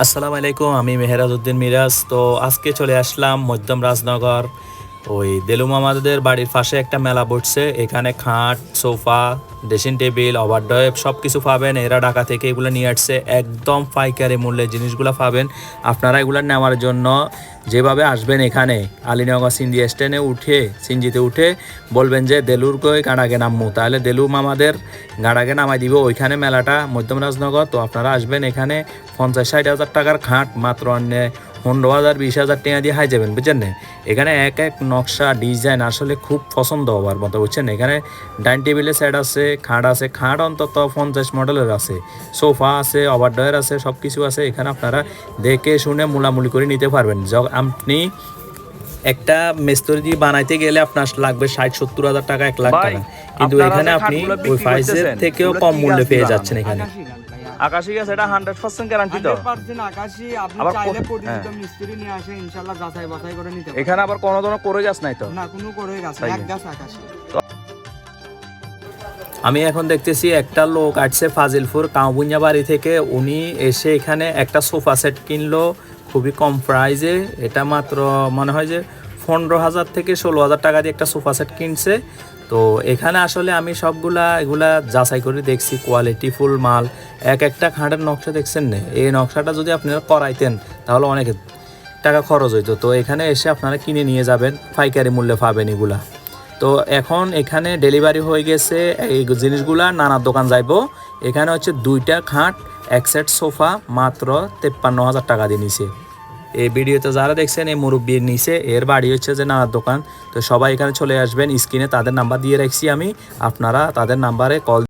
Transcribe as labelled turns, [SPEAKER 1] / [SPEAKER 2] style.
[SPEAKER 1] আসসালামু আলাইকুম আমি মেহরাজ উদ্দিন মিরাজ। তো আজকে চলে আসলাম মধ্যম রাজনগর। ওই দেলু মামাদের বাড়ির পাশে একটা মেলা বসছে। এখানে খাট, সোফা, ড্রেসিং টেবিল ওভারডয়েব সব কিছু পাবেন। এরা ঢাকা থেকে এগুলো নিয়ে আসছে। একদম পাইকারি মূল্যে জিনিসগুলো পাবেন। আপনারা এগুলো নেওয়ার জন্য যেভাবে আসবেন এখানে, আলিনগর সিন্ধি স্ট্যান্ডে উঠে সিঞ্জিতে উঠে বলবেন যে, দেলুর কই গাড়াগে নামমু? তাহলে দেলু মামাদের গাড়াগে নামাই দিব। ওইখানে মেলাটা মধ্যম রাজনগর তো আপনারা আসবেন এখানে পঞ্চাশ ষাট হাজার টাকার খাট, মাত্র অন্য পনেরো হাজার বিশ হাজার টাকা দিয়ে হাই যাবেন বুঝছেন না? এখানে এক এক নকশা ডিজাইন আসলে খুব পছন্দ হওয়ার মতো বুঝছেন এখানে ডাইনিং টেবিলের সেট আছে খাট আছে খাট অন্তত পঞ্চাশ মডেলের আছে। সোফা আছে ওভার ওভারডয়ের আছে সব কিছু আছে। এখানে আপনারা দেখে শুনে মূলামূলি করে নিতে পারবেন। যখন আপনি একটা মেস্তরি দিয়ে বানাইতে গেলে আপনার লাগবে ষাট সত্তর হাজার টাকা এক লাখ টাকা। কিন্তু এখানে আপনি ওই থেকেও কম মূল্যে পেয়ে যাচ্ছেন এখানে।
[SPEAKER 2] আকাশি
[SPEAKER 3] গাছ এটা হান্ড্রেড পার্সেন্ট গ্যারান্টি তো।
[SPEAKER 2] আকাশি আপনি
[SPEAKER 3] আবার
[SPEAKER 2] চাইলে পরিচিত
[SPEAKER 3] হ্যাঁ।
[SPEAKER 2] মিস্ত্রি নিয়ে আসে ইনশাআল্লাহ যাচাই বাছাই করে নিতে
[SPEAKER 3] এখানে আবার কোনো ধরনের করে গাছ নাই তো।
[SPEAKER 2] না কোনো করে গাছ
[SPEAKER 3] তাই
[SPEAKER 2] না, এক গাছ আকাশি।
[SPEAKER 1] আমি এখন দেখতেছি একটা লোক আসছে ফাজিলপুর কাউবুঞ্জা বাড়ি থেকে। উনি এসে এখানে একটা সোফা সেট কিনলো খুবই কম প্রাইজে এটা মাত্র মনে হয় যে পনেরো হাজার থেকে ষোলো হাজার টাকা দিয়ে একটা সোফা সেট কিনছে। তো এখানে আসলে আমি সবগুলা, এগুলা যাচাই করে দেখছি কোয়ালিটি ফুল মাল, এক একটা খাঁটের নকশা দেখছেন না? এই নকশাটা যদি আপনারা করাইতেন, তাহলে অনেক টাকা খরচ হইতো। তো এখানে এসে আপনারা কিনে নিয়ে যাবেন, পাইকারি মূল্যে পাবেন এগুলা। তো এখন এখানে ডেলিভারি হয়ে গেছে, এই জিনিসগুলা নানা দোকান যাইবো। এখানে হচ্ছে দুইটা খাট, এক সেট সোফা মাত্র তেপ্পান্ন হাজার টাকা দিয়ে নিছে। এই ভিডিওতে যারা দেখছেন, এই মুরব্বীর নিচে, এর বাড়ি হচ্ছে যে নানার দোকান। তো সবাই এখানে চলে আসবেন, স্ক্রিনে তাদের নাম্বার দিয়ে রাখছি আমি। আপনারা তাদের নাম্বারে কল